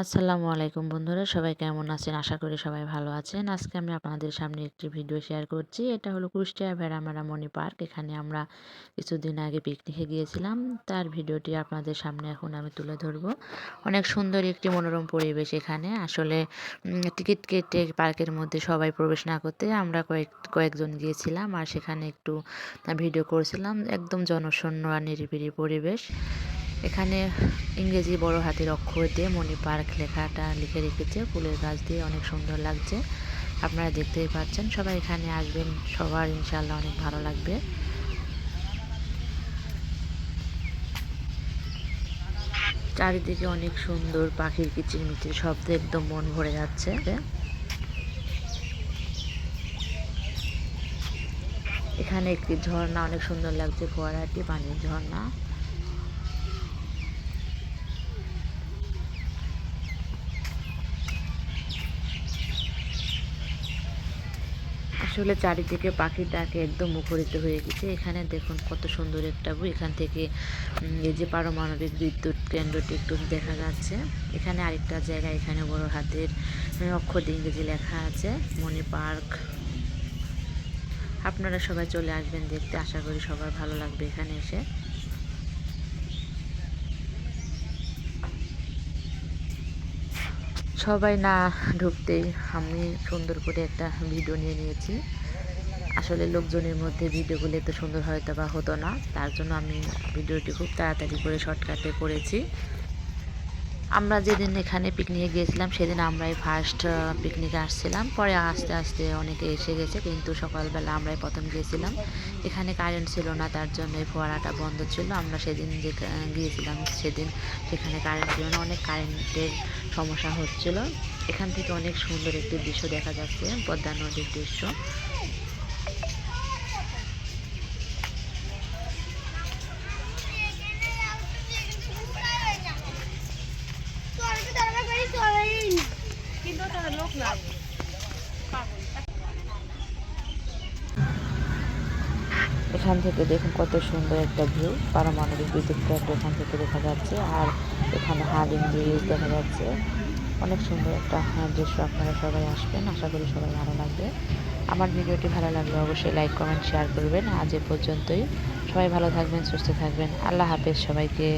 আসসালামু আলাইকুম বন্ধুরা, সবাই কেমন আছেন? আশা করি সবাই ভালো আছেন। আজকে আমি আপনাদের সামনে একটি ভিডিও শেয়ার করছি। এটা হলো কুষ্টিয়া ভেড়ামারা মণি পার্ক। এখানে আমরা কিছুদিন আগে পিকনিকে গিয়েছিলাম। তার ভিডিওটি আপনাদের সামনে এখন আমি তুলে ধরবো। অনেক সুন্দর একটি মনোরম পরিবেশ এখানে। আসলে টিকিট কেটে পার্কের মধ্যে সবাই প্রবেশ না করতে আমরা কয়েক, কয়েকজন গিয়েছিলাম আর সেখানে একটু ভিডিও করছিলাম। একদম জনশূন্য আর নিরিবিলি পরিবেশ। এখানে ইংরেজি বড় হাতের অক্ষর দিয়ে মণি পার্ক লেখাটা লিখে রেখেছে। ফুলের গাছ দিয়ে অনেক সুন্দর লাগছে। আপনারা দেখতেই পাচ্ছেন, সবাই এখানে আসবেন, সবার ইনশাল্লাহ অনেক ভালো লাগবে। চারিদিকে অনেক সুন্দর পাখির কিচিরমিচির, শব্দে একদম মন ভরে যাচ্ছে। এখানে একটি ঝর্ণা, অনেক সুন্দর লাগছে ফোয়ারাটি পানির ঝর্ণা। আসলে চারিদিকে পাখি ডাকে একদম মুখরিত হয়ে গেছে। এখানে দেখুন কত সুন্দর একটা এখান থেকে এই যে পারমাণবিক বিদ্যুৎ কেন্দ্রটি একটু দেখা যাচ্ছে। এখানে আরেকটা জায়গা, এখানে বড় হাতের অক্ষর ইংরেজি লেখা আছে মনি পার্ক। আপনারা সবাই চলে আসবেন দেখতে, আশা করি সবার ভালো লাগবে এখানে এসে। সবাই না ঢুকতেই আমি সুন্দর করে একটা ভিডিও নিয়ে নিয়েছি। আসলে লোকজনের মধ্যে ভিডিওগুলো এত সুন্দর হয়তো বা হতো না, তার জন্য আমি ভিডিওটি খুব তাড়াতাড়ি করে শর্টকাটে করেছি। আমরা যেদিন এখানে পিকনিকে গিয়েছিলাম, সেদিন আমরাই ফার্স্ট পিকনিকে আসছিলাম। পরে আস্তে আস্তে অনেকে এসে গেছে, কিন্তু সকালবেলা আমরাই প্রথম গিয়েছিলাম। এখানে কারেন্ট ছিল না, তার জন্য ফোয়ারাটা বন্ধ ছিল। আমরা সেদিন যে গিয়েছিলাম, সেদিন সেখানে কারেন্ট ছিল না, অনেক কারেন্টের সমস্যা হচ্ছিল। এখান থেকে অনেক সুন্দর একটি দৃশ্য দেখা যাচ্ছে, পদ্মা নদীর দৃশ্য। এখান থেকে দেখুন কত সুন্দর একটা ভিউ, পারমাণবিক বিদ্যুৎ কেন্দ্র এখান থেকে দেখা যাচ্ছে, আর এখানে হার্ডিং ব্রিজ দেখা যাচ্ছে। অনেক সুন্দর একটা দৃশ্য আপনারা সবাই আসবেন, আশা করি সবাই ভালো লাগবে। আমার ভিডিওটি ভালো লাগলে অবশ্যই লাইক, কমেন্ট, শেয়ার করবেন। আজ এ পর্যন্তই। সবাই ভালো থাকবেন, সুস্থ থাকবেন। আল্লাহ হাফেজ সবাইকে।